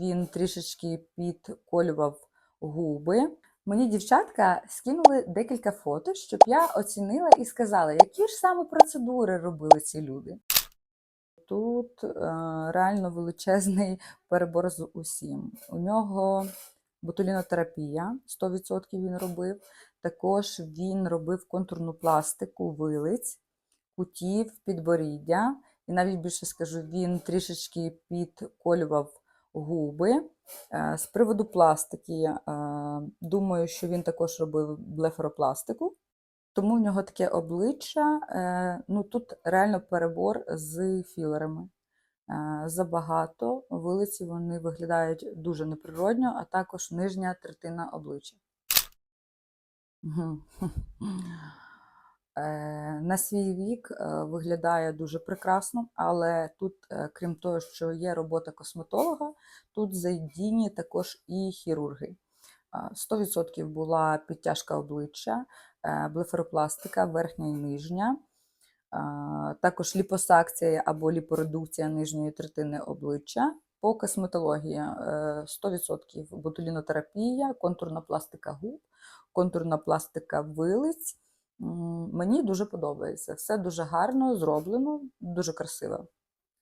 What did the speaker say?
Він трішечки підколював губи. Мені дівчатка скинули декілька фото, щоб я оцінила і сказала, які ж саме процедури робили ці люди. Тут е, реально величезний перебор з усім. У нього ботулінотерапія, 100% він робив. Також він робив контурну пластику вилиць, кутів, підборіддя. І навіть більше скажу, він трішечки підколював губи. Е, З приводу пластики, е, думаю, що він також робив блефаропластику. Тому в нього таке обличчя. е, Ну тут реально перебор з філерами. Забагато. Вилиці вони виглядають дуже неприродньо, а також нижня третина обличчя. Е, На свій вік е, виглядає дуже прекрасно, але тут, е, крім того, що є робота косметолога, тут задіяні також і хірурги. 100% була підтяжка обличчя, е, блефаропластика, верхня і нижня, також ліпосакція або ліпоредукція нижньої третини обличчя. По косметології е, 100% ботулінотерапія, контурна пластика губ, контурна пластика вилиць. Мені дуже подобається. Все дуже гарно зроблено, дуже красиво.